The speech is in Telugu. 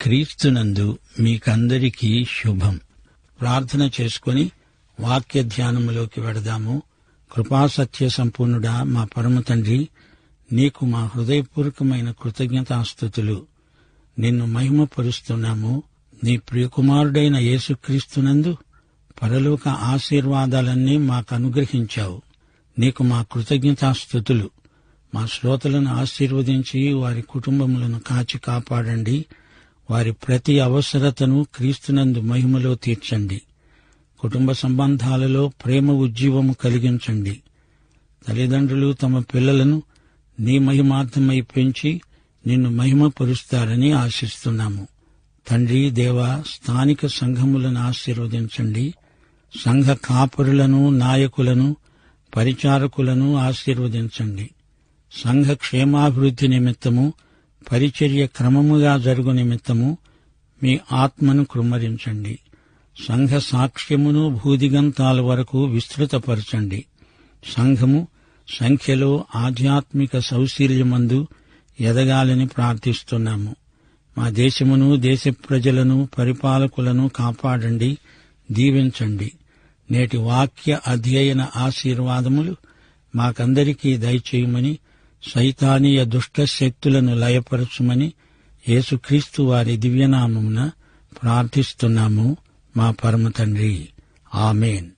క్రీస్తునందు మీకందరికీ శుభం. ప్రార్థన చేసుకుని వాక్య ధ్యానములోకి వెడదాము. కృపాసత్య సంపూర్ణుడా మా పరమ తండ్రి నీకు మా హృదయపూర్వకమైన కృతజ్ఞతాస్థుతులు. నిన్ను మహిమపరుస్తున్నాము. నీ ప్రియకుమారుడైన యేసుక్రీస్తునందు పరలోక ఆశీర్వాదాలన్నీ మాకు అనుగ్రహించావు నీకు మా కృతజ్ఞతాస్థుతులు. మా శ్రోతలను ఆశీర్వదించి వారి కుటుంబములను కాచి కాపాడండి. వారి ప్రతి అవసరతను క్రీస్తునందు మహిమలో తీర్చండి. కుటుంబ సంబంధాలలో ప్రేమ ఉజ్జీవము కలిగించండి. తల్లిదండ్రులు తమ పిల్లలను నీ మహిమార్థమై పెంచి నిన్ను మహిమపరుస్తారని ఆశిస్తున్నాము. తండ్రి దేవ స్థానిక సంఘములను ఆశీర్వదించండి. సంఘ కాపురులను నాయకులను పరిచారకులను ఆశీర్వదించండి. సంఘ క్షేమాభివృద్ధి నిమిత్తము పరిచర్య క్రమముగా జరుగు నిమిత్తము మీ ఆత్మను కృమ్మరించండి. సంఘ సాక్ష్యమును భూదిగంతాల వరకు విస్తృతపరచండి. సంఘము సంఖ్యలో ఆధ్యాత్మిక సౌశీల్యమందు ఎదగాలని ప్రార్థిస్తున్నాము. మా దేశమును దేశ ప్రజలను పరిపాలకులను కాపాడండి దీవించండి. నేటి వాక్య అధ్యయన ఆశీర్వాదములు మాకందరికీ దయచేయమని సైతానీయ దుష్ట శక్తులను లయపరచుమని యేసుక్రీస్తు వారి దివ్యనామమున ప్రార్థిస్తున్నాము మా పరమ తండ్రి. ఆమెన్.